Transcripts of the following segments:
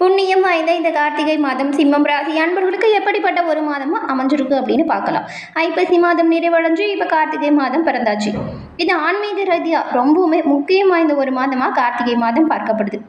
புண்ணியம் வாய்ந்த இந்த கார்த்திகை மாதம் சிம்மம் ராசி அன்பர்களுக்கு எப்படிப்பட்ட ஒரு மாதமும் அமைஞ்சிருக்கு அப்படின்னு பார்க்கலாம். ஐப்பசி மாதம் நிறைவடைஞ்சு இப்போ கார்த்திகை மாதம் பிறந்தாச்சு. இது ஆன்மீக ரீதியாக ரொம்பவுமே முக்கியம் வாய்ந்த ஒரு மாதமாக கார்த்திகை மாதம் பார்க்கப்படுது.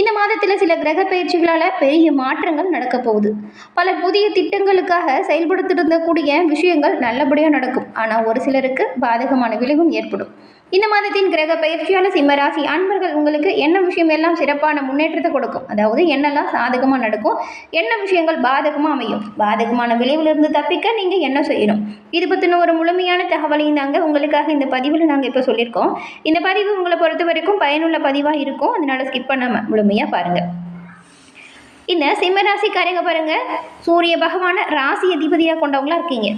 இந்த மாதத்தில் சில கிரக பயிற்சிகளால் பெரிய மாற்றங்கள் நடக்க போகுது. பல புதிய திட்டங்களுக்காக செயல்படுத்திருந்தக்கூடிய விஷயங்கள் நல்லபடியாக நடக்கும். ஆனால் ஒரு சிலருக்கு பாதகமான விளைவும் ஏற்படும். இந்த மாதத்தின் கிரக பயிற்சியான சிம்மராசி அன்பர்கள் உங்களுக்கு என்ன விஷயம் எல்லாம் சிறப்பான முன்னேற்றத்தை கொடுக்கும்? அதாவது என்னெல்லாம் சாதகமாக நடக்கும்? என்ன விஷயங்கள் பாதகமாக அமையும்? பாதகமான விளைவிலிருந்து தப்பிக்க நீங்கள் என்ன செய்யணும்? இது பற்றின ஒரு முழுமையான தகவலையும் தாங்க உங்களுக்காக இந்த பதிவில் நாங்கள் இப்போ சொல்லியிருக்கோம். இந்த பதிவு உங்களை பொறுத்த வரைக்கும் பயனுள்ள பதிவாக இருக்கும். அதனால் ஸ்கிப் பண்ணாமல் முழுமையாக பாருங்கள் இந்த சிம்மராசிக்காரங்க பாருங்க சூரிய பகவானை ராசி அதிபதியாக கொண்டவங்களா இருக்கீங்க.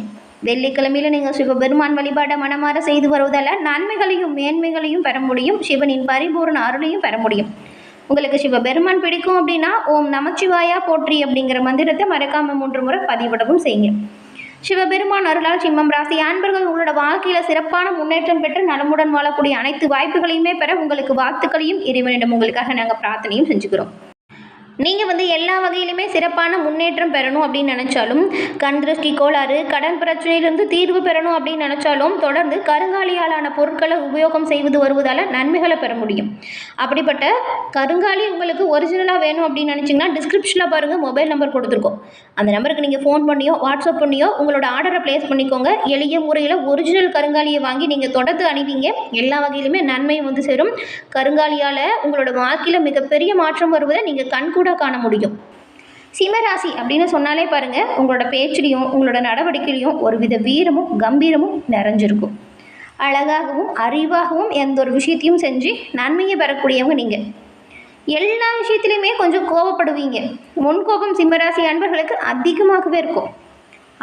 வெள்ளிக்கிழமையில நீங்கள் சிவபெருமான் வழிபாட்டை மனமாற செய்து வருவதால் நன்மைகளையும் மேன்மைகளையும் பெற முடியும். சிவனின் பரிபூர்ண அருளையும் பெற முடியும். உங்களுக்கு சிவபெருமான் பிடிக்கும் அப்படின்னா ஓம் நமச்சிவாயா போற்றி அப்படிங்கிற மந்திரத்தை மறக்காம மூன்று முறை பதிவிடவும் செய்யுங்க. சிவபெருமான் அருளால் சிம்மம் ராசி அன்பர்கள் உங்களோட வாழ்க்கையில சிறப்பான முன்னேற்றம் பெற்று நலமுடன் வாழக்கூடிய அனைத்து வாய்ப்புகளையுமே பெற உங்களுக்கு வாழ்த்துக்களையும் இறைவனிடம் உங்களுக்காக நாங்கள் பிரார்த்தனையும் செஞ்சுக்கிறோம். நீங்கள் வந்து எல்லா வகையிலுமே சிறப்பான முன்னேற்றம் பெறணும் அப்படின்னு நினச்சாலும் கண் திருஷ்டி கோளாறு கடன் பிரச்சனையிலிருந்து தீர்வு பெறணும் அப்படின்னு நினச்சாலும் தொடர்ந்து கருங்காலியாலான பொருட்களை உபயோகம் செய்வது வருவதால் நன்மைகளை பெற முடியும். அப்படிப்பட்ட கருங்காலி உங்களுக்கு ஒரிஜினலாக வேணும் அப்படின்னு நினச்சிங்கன்னா டிஸ்கிரிப்ஷனில் பாருங்கள் மொபைல் நம்பர் கொடுத்துருக்கோம். அந்த நம்பருக்கு நீங்கள் ஃபோன் பண்ணியோ வாட்ஸ்அப் பண்ணியோ உங்களோட ஆர்டரை ப்ளேஸ் பண்ணிக்கோங்க. எளிய முறையில் ஒரிஜினல் கருங்காலியை வாங்கி நீங்கள் தொடர்ந்து அணிவிங்க. எல்லா வகையிலுமே நன்மை வந்து சேரும். கருங்காலியால் உங்களோட வாழ்க்கையில் மிகப்பெரிய மாற்றம் வருவதை நீங்கள் கண்கூட காண முடியும். சிம்மராசி அப்படின்னு சொன்னாலே பாருங்கள் உங்களோட பேச்சிலையும் உங்களோட நடவடிக்கையிலையும் ஒருவித வீரமும் கம்பீரமும் நிறைஞ்சிருக்கும். அழகாகவும் அறிவாகவும் எந்த ஒரு விஷயத்தையும் செஞ்சு நன்மையை பெறக்கூடியவங்க நீங்கள் எல்லா விஷயத்துலையுமே கொஞ்சம் கோவப்படுவீங்க. முன்கோபம் சிம்மராசி அன்பர்களுக்கு அதிகமாகவே இருக்கும்.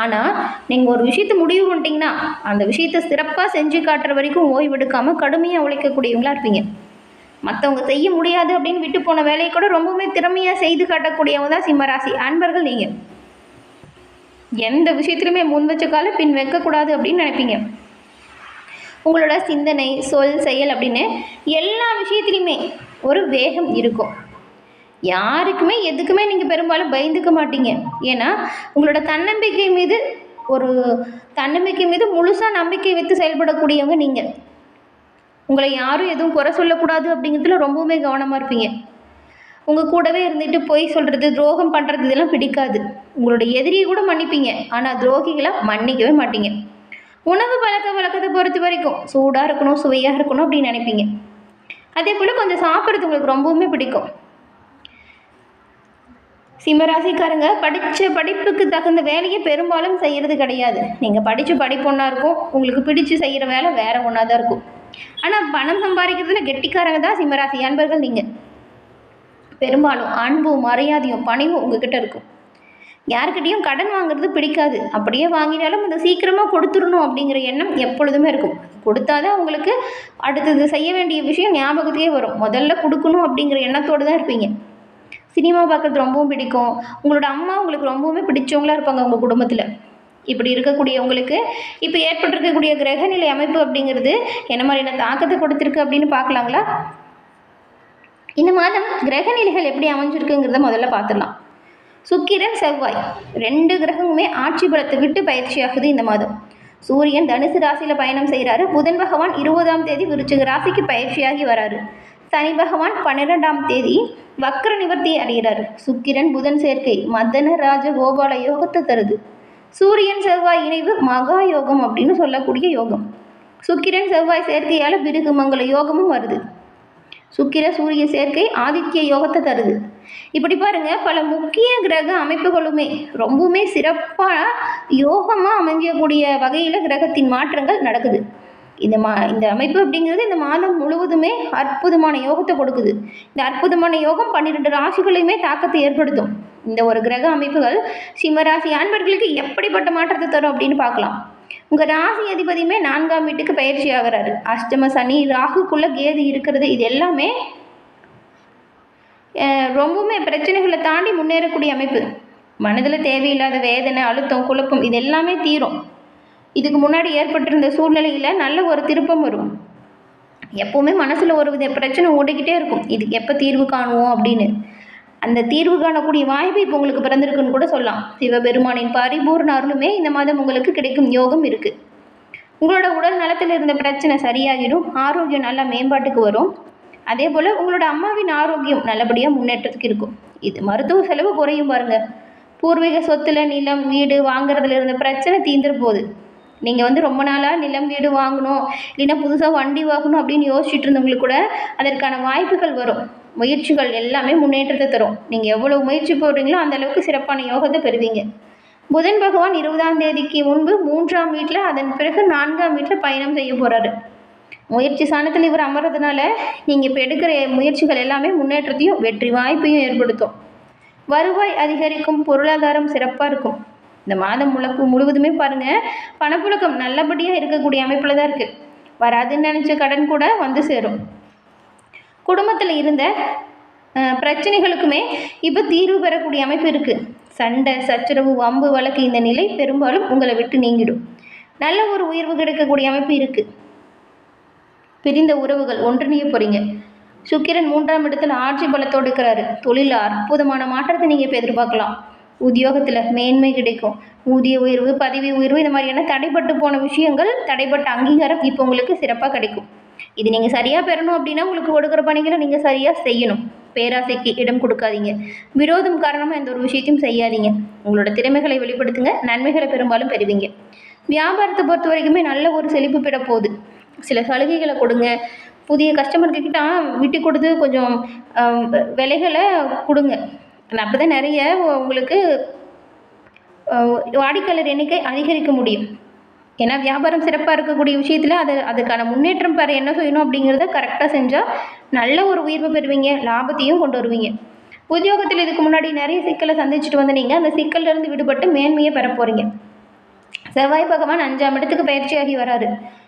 ஆனால் நீங்கள் ஒரு விஷயத்தை முடிவு பண்ணிட்டீங்கன்னா அந்த விஷயத்தை சிறப்பாக செஞ்சு காட்டுற வரைக்கும் ஓய்வெடுக்காமல் கடுமையாக உழைக்கக்கூடியவங்களா இருப்பீங்க. மற்றவங்க செய்ய முடியாது அப்படின்னு விட்டு போன வேலையை கூட ரொம்பவுமே திறமையாக செய்து காட்டக்கூடியவங்க தான் சிம்மராசி. அன்பர்கள் நீங்கள் எந்த விஷயத்துலையுமே முன் வச்ச கால பின் வைக்கக்கூடாது அப்படின்னு நினைப்பீங்க. உங்களோட சிந்தனை சொல் செயல் அப்படின்னு எல்லா விஷயத்துலையுமே ஒரு வேகம் இருக்கும். யாருக்குமே எதுக்குமே நீங்கள் பெரும்பாலும் பயந்துக்க மாட்டீங்க. ஏன்னா உங்களோட தன்னம்பிக்கை மீது ஒரு தன்னம்பிக்கை மீது முழுசாக நம்பிக்கை வைத்து செயல்படக்கூடியவங்க நீங்கள் உங்களை யாரும் எதுவும் குறை சொல்லக்கூடாது அப்படிங்கிறதுல ரொம்பவுமே கவனமாக இருப்பீங்க. உங்கள் கூடவே இருந்துட்டு பொய் சொல்கிறது துரோகம் பண்ணுறது இதெல்லாம் பிடிக்காது. உங்களோட எதிரியை கூட மன்னிப்பீங்க. ஆனால் துரோகிகளை மன்னிக்கவே மாட்டீங்க. உணவு பழக்க வழக்கத்தை பொறுத்த வரைக்கும் சூடாக இருக்கணும் சுவையாக இருக்கணும் அப்படின்னு நினைப்பீங்க. அதே போல் கொஞ்சம் சாப்பிட்றது உங்களுக்கு ரொம்பவுமே பிடிக்கும். சிம்மராசிக்காரங்க படித்த படிப்புக்கு தகுந்த வேலையை பெரும்பாலும் செய்கிறது கிடையாது. நீங்கள் படித்த படிப்பு ஒன்றா இருக்கும். உங்களுக்கு பிடிச்சு செய்கிற வேலை வேறு ஒன்றா தான் இருக்கும். ஆனால் பணம் சம்பாதிக்கிறதுல கெட்டிக்காரங்க தான் சிம்மராசி. அன்பர்கள் நீங்கள் பெரும்பாலும் அன்பும் மரியாதையும் பணிவும் உங்ககிட்ட இருக்கும். யாருக்கிட்டையும் கடன் வாங்குறது பிடிக்காது. அப்படியே வாங்கினாலும் அதை சீக்கிரமாக கொடுத்துடணும் அப்படிங்கிற எண்ணம் எப்பொழுதுமே இருக்கும். கொடுத்தாதான் உங்களுக்கு அடுத்தது செய்ய வேண்டிய விஷயம் ஞாபகத்துக்கே வரும். முதல்ல கொடுக்கணும் அப்படிங்கிற எண்ணத்தோடு தான் இருப்பீங்க. சினிமா பார்க்குறது ரொம்பவும் பிடிக்கும். உங்களோட அம்மா உங்களுக்கு ரொம்பவுமே பிடிச்சவங்களாக இருப்பாங்க உங்கள் குடும்பத்தில். இப்படி இருக்கக்கூடியவங்களுக்கு இப்போ ஏற்பட்டிருக்கக்கூடிய கிரகநிலை அமைப்பு அப்படிங்கிறது என்ன மாதிரியான தாக்கத்தை கொடுத்துருக்கு அப்படின்னு பார்க்கலாங்களா? இந்த மாதம் கிரகநிலைகள் எப்படி அமைஞ்சிருக்குங்கிறத முதல்ல பார்த்துடலாம். சுக்கிரன் செவ்வாய். ரெண்டு கிரகமுமே ஆட்சி பலத்தை விட்டு பயிற்சியாகுது இந்த மாதம். சூரியன் தனுசு ராசியில் பயணம் செய்கிறாரு புதன் பகவான் இருபதாம் தேதி விருச்சிக ராசிக்கு பயிற்சியாகி வராரு. சனி பகவான் பன்னிரெண்டாம் தேதி வக்ர நிவர்த்தி அடைகிறார். சுக்கிரன் புதன் சேர்க்கை மதன ராஜ கோபால யோகத்தை தருது. சூரியன் செவ்வாய் இணைவு மகா யோகம் அப்படின்னு சொல்லக்கூடிய யோகம். சுக்கிரன் செவ்வாய் சேர்க்கையால் பிருகு மங்கள யோகமும் வருது. சுக்கிர சூரிய சேர்க்கை ஆதித்ய யோகத்தை தருது. இப்படி பாருங்க பல முக்கிய கிரக அமைப்புகளுமே ரொம்பவுமே சிறப்பாக யோகமாக அமைஞ்சக்கூடிய வகையில் கிரகத்தின் மாற்றங்கள் நடக்குது. இந்த மா இந்த அமைப்பு அப்படிங்கிறது இந்த மாதம் முழுவதுமே அற்புதமான யோகத்தை கொடுக்குது. இந்த அற்புதமான யோகம் பன்னிரெண்டு ராசிகளையுமே தாக்கத்தை ஏற்படுத்தும். இந்த ஒரு கிரக அமைப்புகள் சிம்மராசி அன்பர்களுக்கு எப்படிப்பட்ட மாற்றத்தை தரும் அப்படின்னு பார்க்கலாம். உங்கள் ராசி அதிபதியுமே நான்காம் வீட்டுக்கு பயிற்சி ஆகிறாரு. அஷ்டம சனி ராகுக்குள்ள கேது இருக்கிறது இது எல்லாமே ரொம்பவுமே பிரச்சனைகளை தாண்டி முன்னேறக்கூடிய அமைப்பு. மனதில் தேவையில்லாத வேதனை அழுத்தம் குழப்பம் இது எல்லாமே தீரும். இதுக்கு முன்னாடி ஏற்பட்டிருந்த சூழ்நிலையில் நல்ல ஒரு திருப்பம் வரும். எப்போவுமே மனசில் ஒரு வித பிரச்சனை ஓடிக்கிட்டே இருக்கும். இதுக்கு எப்போ தீர்வு காணுவோம் அப்படின்னு. அந்த தீர்வு காணக்கூடிய வாய்ப்பு இப்போ உங்களுக்கு பிறந்திருக்குன்னு கூட சொல்லலாம். சிவபெருமானின் பரிபூர்ண அருளுமே இந்த மாதம் உங்களுக்கு கிடைக்கும் யோகம் இருக்குது உங்களோட உடல் நலத்தில் இருந்த பிரச்சனை சரியாகிடும். ஆரோக்கியம் நல்லா மேம்பாட்டுக்கு வரும். அதே போல் உங்களோட அம்மாவின் ஆரோக்கியம் நல்லபடியாக முன்னேற்றத்துக்கு இருக்கும். இது மருத்துவ செலவு குறையும் பாருங்கள் பூர்வீக சொத்துல நிலம் வீடு வாங்குறதுல இருந்த பிரச்சனை தீந்துரு போகுது. நீங்கள் வந்து ரொம்ப நாளாக நிலம் வீடு வாங்கணும். இல்லைன்னா புதுசாக வண்டி வாங்கணும் அப்படின்னு யோசிச்சுட்டு இருந்தவங்களுக்கு கூட அதற்கான வாய்ப்புகள் வரும். முயற்சிகள் எல்லாமே முன்னேற்றத்தை தரும். நீங்கள் எவ்வளோ முயற்சி போடுறீங்களோ அந்த அளவுக்கு சிறப்பான யோகத்தை பெறுவீங்க. புதன் பகவான் இருபதாம் தேதிக்கு முன்பு மூன்றாம் வீட்டில் அதன் பிறகு நான்காம் வீட்டில் பயணம் செய்ய போகிறாரு முயற்சி சாணத்தில் இவர் அமர்றதுனால நீங்கள் இப்போ எடுக்கிற முயற்சிகள் எல்லாமே முன்னேற்றத்தையும் வெற்றி வாய்ப்பையும் ஏற்படுத்தும். வருவாய் அதிகரிக்கும் பொருளாதாரம் சிறப்பாக இருக்கும். இந்த மாதம் முழக்கு முழுவதுமே பாருங்கள் பணப்புழக்கம் நல்லபடியாக இருக்கக்கூடிய அமைப்பில் தான் இருக்குது வராதுன்னு நினச்ச கடன் கூட வந்து சேரும். குடும்பத்தில் இருந்த பிரச்சனைகளுக்குமே இப்போ தீர்வு பெறக்கூடிய அமைப்பு இருக்குது சண்டை சச்சரவு வம்பு வழக்கு இந்த நிலை பெரும்பாலும் உங்களை விட்டு நீங்கிடும். நல்ல ஒரு உயர்வு கிடைக்கக்கூடிய அமைப்பு இருக்குது பிரிந்த உறவுகள் ஒன்றிணைய போகிறீங்க சுக்கிரன் மூன்றாம் இடத்துல ஆட்சி பலத்தோடு இருக்கிறாரு. தொழிலில் அற்புதமான மாற்றத்தை நீங்கள் இப்போ எதிர்பார்க்கலாம். உத்தியோகத்தில் மேன்மை கிடைக்கும். ஊதிய உயர்வு பதவி உயர்வு இந்த மாதிரியான தடைப்பட்டு போன விஷயங்கள் தடைப்பட்ட அங்கீகாரம் இப்போ உங்களுக்கு சிறப்பாக கிடைக்கும். இது நீங்கள் சரியாக பெறணும் அப்படின்னா உங்களுக்கு கொடுக்குற பணிகளை நீங்கள் சரியாக செய்யணும். பேராசைக்கு இடம் கொடுக்காதீங்க. விரோதம் காரணமாக எந்த ஒரு விஷயத்தையும் செய்யாதீங்க. உங்களோட திறமைகளை வெளிப்படுத்துங்க. நன்மைகளை பெரும்பாலும் பெறுவீங்க. வியாபாரத்தை பொறுத்த வரைக்குமே நல்ல ஒரு செழிப்பு பெற போகுது சில சலுகைகளை கொடுங்க. புதிய கஸ்டமர்கிட்ட விட்டு கொடுத்து கொஞ்சம் விலைகளை கொடுங்க. அப்போ தான் நிறைய உங்களுக்கு வாடிக்கையாளர் எண்ணிக்கை அதிகரிக்க முடியும். ஏன்னா வியாபாரம் சிறப்பாக இருக்கக்கூடிய விஷயத்தில் அது அதுக்கான முன்னேற்றம் பெற என்ன செய்யணும் அப்படிங்கிறத கரெக்டாக செஞ்சால் நல்ல ஒரு உயர்வு பெறுவீங்க லாபத்தையும் கொண்டு வருவீங்க. உத்தியோகத்தில் இதுக்கு முன்னாடி நிறைய சிக்கலை சந்திச்சுட்டு வந்து நீங்கள் அந்த சிக்கல்ல இருந்து விடுபட்டு மேன்மையை பெற போகிறீங்க செவ்வாய் பகவான் அஞ்சாம் இடத்துக்கு பயிற்சியாகி வராரு.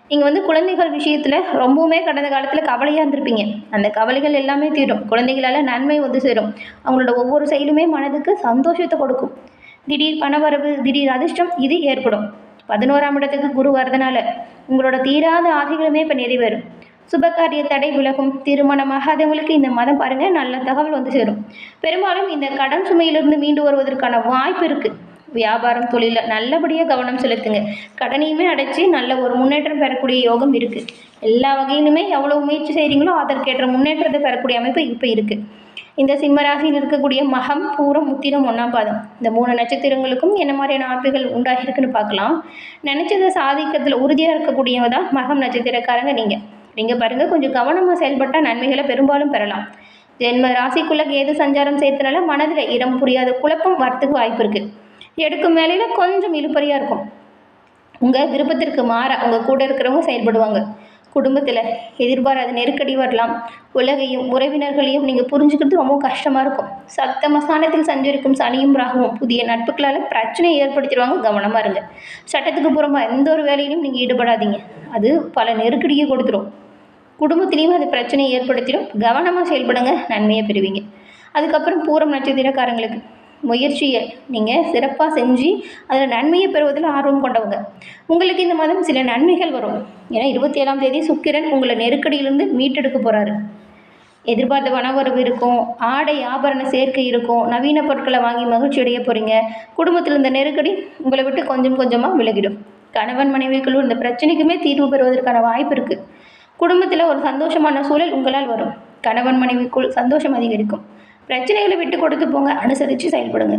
நீங்கள் வந்து குழந்தைகள் விஷயத்தில் ரொம்பவுமே கடந்த காலத்தில் கவலையாக இருந்திருப்பீங்க. அந்த கவலைகள் எல்லாமே தீரும். குழந்தைகளால் நன்மை வந்து சேரும். அவங்களோட ஒவ்வொரு செயலுமே மனதுக்கு சந்தோஷத்தை கொடுக்கும். திடீர் பணவரவு திடீர் அதிர்ஷ்டம் இது ஏற்படும். பதினோராம் இடத்துக்கு குரு வரதுனால உங்களோட தீராத ஆசைகளுமே இப்போ நிறைவேறும். சுபகாரிய தடை விலகும். திருமணமாகாதவங்களுக்கு இந்த மதம் பாருங்கள் நல்ல தகவல் வந்து சேரும். பெரும்பாலும் இந்த கடன் சுமையிலிருந்து மீண்டு வருவதற்கான வாய்ப்பு இருக்குது வியாபாரம் தொழிலில் நல்லபடியாக கவனம் செலுத்துங்க. கடனையுமே அடைச்சி நல்ல ஒரு முன்னேற்றம் பெறக்கூடிய யோகம் இருக்குது எல்லா வகையிலுமே எவ்வளோ முயற்சி செய்கிறீங்களோ அதற்கேற்ற முன்னேற்றத்தை பெறக்கூடிய அமைப்பு இப்போ இருக்குது இந்த சிம்மராசியில் இருக்கக்கூடிய மகம் பூரம் முத்திரம் ஒன்றாம் பாதம். இந்த மூணு நட்சத்திரங்களுக்கும் என்ன மாதிரியான அமைப்புகள் உண்டாகிருக்குன்னு பார்க்கலாம். நினச்சதை சாதிக்கிறதுல உறுதியாக இருக்கக்கூடியவங்க தான் மகம் நட்சத்திரக்காரங்க நீங்கள் நீங்கள் பாருங்கள் கொஞ்சம் கவனமாக செயல்பட்டால் நன்மைகளை பெரும்பாலும் பெறலாம். ஜென்ம ராசிக்குள்ளே கேது சஞ்சாரம் செய்யறதுனால மனதில் இடம் புரியாத குழப்பம் வரத்துக்கு வாய்ப்பு இருக்குது எடுக்கும் வேலையில் கொஞ்சம் இழுப்பறையாக இருக்கும். உங்கள் விருப்பத்திற்கு மாற உங்கள் கூட இருக்கிறவங்க செயல்படுவாங்க. குடும்பத்தில் எதிர்பாராத நெருக்கடி வரலாம். உலகையும் உறவினர்களையும் நீங்கள் புரிஞ்சுக்கிறது ரொம்ப கஷ்டமாக இருக்கும். சப்த மசானத்தில் சஞ்சரிக்கும் சனியும் ராகவும் புதிய நட்புகளால் பிரச்சனையை ஏற்படுத்திடுவாங்க. கவனமாக இருங்க. சட்டத்துக்கு புறமாக எந்த ஒரு வேலையிலும் நீங்கள் ஈடுபடாதீங்க. அது பல நெருக்கடியை கொடுத்துரும். குடும்பத்திலையும் அது பிரச்சனையை ஏற்படுத்திடும் கவனமாக செயல்படுங்க. நன்மையை பெறுவீங்க. அதுக்கப்புறம் பூரம் நட்சத்திரக்காரங்களுக்கு முயற்சியை நீங்கள் சிறப்பாக செஞ்சு அதில் நன்மையை பெறுவதில் ஆர்வம் கொண்டவங்க. உங்களுக்கு இந்த மாதம் சில நன்மைகள் வரும். ஏன்னா இருபத்தி ஏழாம் தேதி சுக்கிரன் உங்களை நெருக்கடியிலிருந்து மீட்டெடுக்க போகிறாரு எதிர்பார்த்த பணவரவு இருக்கும் ஆடை ஆபரண சேர்க்கை இருக்கும் நவீன பொருட்களை வாங்கி மகிழ்ச்சி அடைய போகிறீங்க குடும்பத்தில் இருந்த நெருக்கடி உங்களை விட்டு கொஞ்சம் கொஞ்சமாக விலகிடும். கணவன் மனைவிக்குள்ள இந்த பிரச்சனைக்குமே தீர்வு பெறுவதற்கான வாய்ப்பு இருக்குது குடும்பத்தில் ஒரு சந்தோஷமான சூழல் உங்களால் வரும். கணவன் மனைவிக்குள் சந்தோஷம் அதிகரிக்கும். பிரச்சனைகளை விட்டு கொடுத்து போங்க. அனுசரித்து செயல்படுங்க.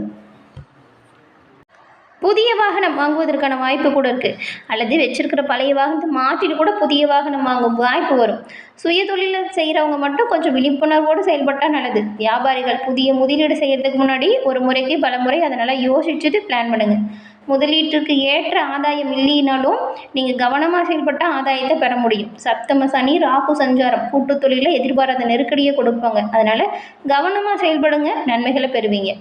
புதிய வாகனம் வாங்குவதற்கான வாய்ப்பு கூட இருக்குது அல்லது வச்சிருக்கிற பழைய வாகனத்தை மாற்றிட்டு கூட புதிய வாகனம் வாங்கும் வாய்ப்பு வரும். சுய தொழிலில் செய்கிறவங்க மட்டும் கொஞ்சம் விழிப்புணர்வோடு செயல்பட்டால் நல்லது. வியாபாரிகள் புதிய முதலீடு செய்கிறதுக்கு முன்னாடி ஒரு முறைக்கு பல முறை அதனால் யோசிச்சுட்டு பிளான் பண்ணுங்கள் முதலீட்டுக்கு ஏற்ற ஆதாயம் இல்லைனாலும் நீங்கள் கவனமாக செயல்பட்ட ஆதாயத்தை பெற முடியும். சப்தம சனி ராகு சஞ்சாரம் கூட்டு தொழிலில் எதிர்பாராத நெருக்கடியை கொடுப்பாங்க. அதனால் கவனமாக செயல்படுங்க நன்மைகளை பெறுவீங்க.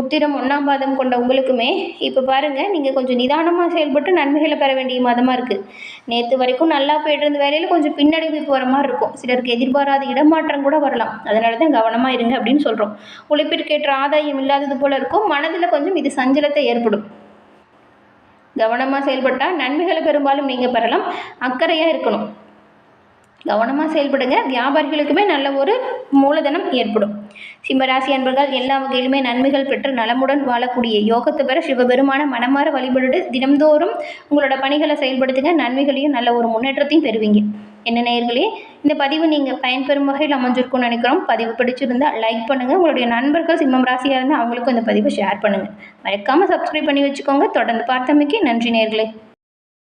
உத்திரம் ஒன்றாம் பாதம் கொண்ட உங்களுக்குமே இப்போ பாருங்கள் நீங்கள் கொஞ்சம் நிதானமாக செயல்பட்டு நன்மைகளை பெற வேண்டிய மாதமாக இருக்குது நேற்று வரைக்கும் நல்லா போயிட்டு இருந்த வேலையில் கொஞ்சம் பின்னடைவு போகிற மாதிரி இருக்கும். சிலருக்கு எதிர்பாராத இடமாற்றம் கூட வரலாம். அதனால தான் கவனமாக இருங்க அப்படின்னு சொல்கிறோம் உழைப்பிற்கேற்ற ஆதாயம் இல்லாதது போல இருக்கும். மனதில் கொஞ்சம் இது சஞ்சலத்தை ஏற்படும். கவனமாக செயல்பட்டால் நன்மைகளை பெரும்பாலும் நீங்கள் பெறலாம். அக்கறையாக இருக்கணும். கவனமாக செயல்படுங்க. வியாபாரிகளுக்குமே நல்ல ஒரு மூலதனம் ஏற்படும். சிம்மராசி அன்பர்கள் எல்லா வகையிலுமே நன்மைகள் பெற்று நலமுடன் வாழக்கூடிய யோகத்தை பெற சிவபெருமான மனமாற வழிபட்டு தினம்தோறும் உங்களோட பணிகளை செயல்படுத்துங்க. நன்மைகளையும் நல்ல ஒரு முன்னேற்றத்தையும் பெறுவீங்க. என்ன நேயர்களே இந்த பதிவு நீங்கள் பயன்பெறும் வகையில் அமைஞ்சிருக்கும்னு நினைக்கிறோம். பதிவு பிடிச்சிருந்தால் லைக் பண்ணுங்கள் உங்களுடைய நண்பர்கள் சிம்மம் ராசியாக இருந்தால் அவங்களுக்கும் இந்த பதிவை ஷேர் பண்ணுங்கள் மறக்காமல் சப்ஸ்கிரைப் பண்ணி வச்சுக்கோங்க. தொடர்ந்து பார்த்தமைக்கு நன்றி நேர்களே